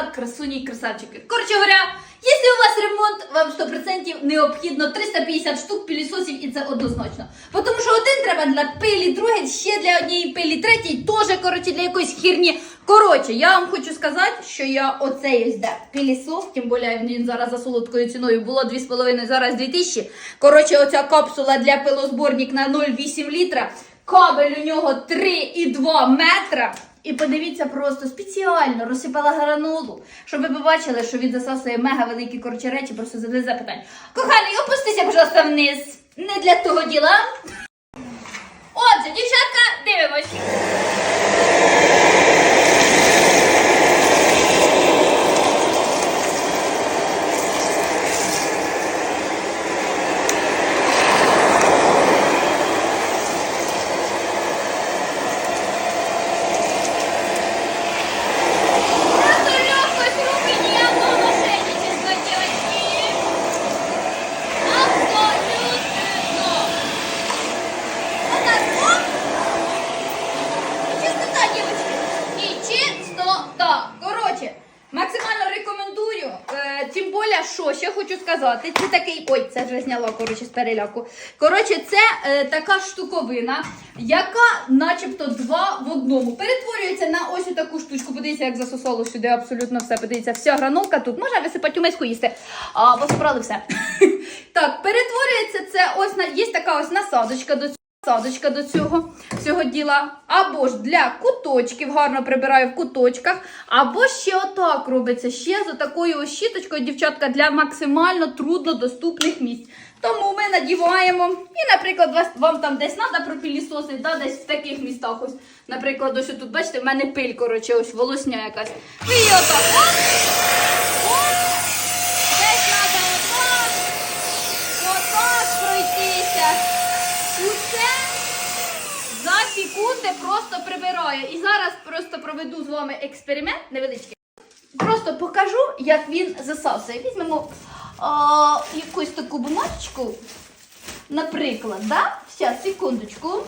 дівчат, красуні і красавчики. Коротше говоря, якщо у вас ремонт, вам 100% необхідно 350 штук пилісосів, і це однозначно. Тому що один треба для пилі, другий ще для однієї пилі, третій теж, коротше, для якоїсь хірні. Коротше, я вам хочу сказати, що я оцей ось де пилісос, тим більше він зараз за солодкою ціною було 2,5, зараз 2000. Коротше, оця капсула для пилозборник на 0,8 літра. Кабель у нього 3,2 метра. І подивіться просто спеціально розсипала гранолу, щоб ви побачили, що він засасує мега великі корчі речі, просто задали запитання. Коханий, опустися, пожалуйста, вниз. Не для того діла. Отже, дівчатка, дивимось. Що ще хочу сказати, це такий. Ой, це вже зняла, коротше, з переляку. Коротше, це е, така штуковина, яка начебто два в одному. Перетворюється на ось таку штучку. Подивіться, як засосало сюди абсолютно все. Подивіться, вся гранолка тут. Можна висипати у їсти. А, посправили все. так, перетворюється це ось на є така ось насадочка до цього. Садочка до цього цього діла. Або ж для куточків, гарно прибираю в куточках. Або ще отак робиться, ще з такою ось щіточкою, дівчатка, для максимально труднодоступних місць. Тому ми надіваємо. І, наприклад, вам там десь треба пропілісосити, да, десь в таких містах. Ось, наприклад, ось тут, бачите, в мене пиль, коротше, ось волосня якась. Її отак. Оп, оп. Десь треба отак. Отак пройтися. Усе за секунди просто прибираю. І зараз просто проведу з вами експеримент невеличкий. Просто покажу, як він засасує. Візьмемо а, якусь таку бумажечку. Наприклад, да? Зараз, секундочку.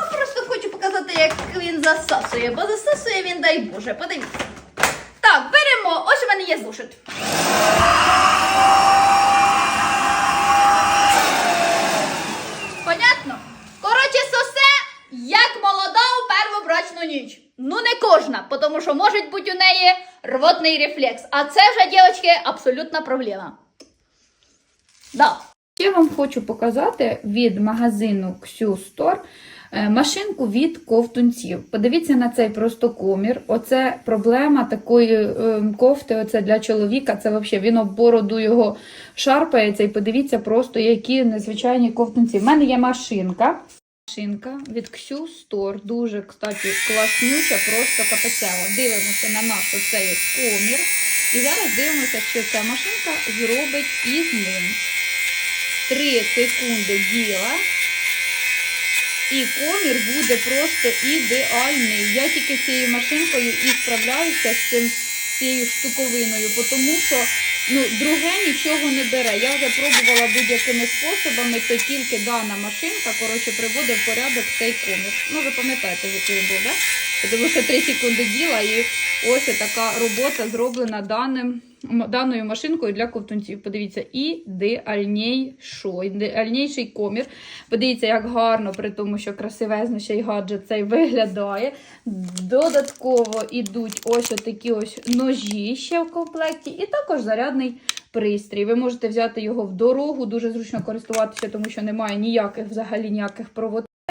А, Просто хочу показати, як він засасує, бо засасує він, дай Боже, подивіться. Так, беремо. Ось у мене є зошит. Понятно? Коротше, сосе, як молода у первобрачну ніч. Ну, не кожна, тому що може бути у неї рвотний рефлекс. А це вже, дівчатки, абсолютна проблема. Да. Я вам хочу показати від магазину Xiu Store е, машинку від ковтунців. Подивіться на цей простокомір. Оце проблема такої е, кофти. Оце для чоловіка. Це взагалі він об бороду його шарпається. І подивіться просто, які незвичайні ковтунці. В мене є машинка. Машинка від Xiu Store. Дуже, кстати, класнюча, просто капецева. Дивимося на наш оцей комір. І зараз дивимося, що ця машинка зробить із ним. 3 секунди діла, і комір буде просто ідеальний. Я тільки цією машинкою і справляюся з цим цією штуковиною, тому що ну, друге нічого не бере. Я вже пробувала будь-якими способами, то тільки дана машинка коротше, приводить в порядок цей комір. Ну, ви пам'ятаєте, який був, так? Тому що 3 секунди діла і ось така робота зроблена даним, даною машинкою для ковтунців. Подивіться, ідеальніший, ідеальніший комір. Подивіться, як гарно, при тому, що красивезно ще й гаджет цей виглядає. Додатково йдуть ось такі ось ножі ще в комплекті, і також зарядний пристрій. Ви можете взяти його в дорогу, дуже зручно користуватися, тому що немає ніяких взагалі ніяких провод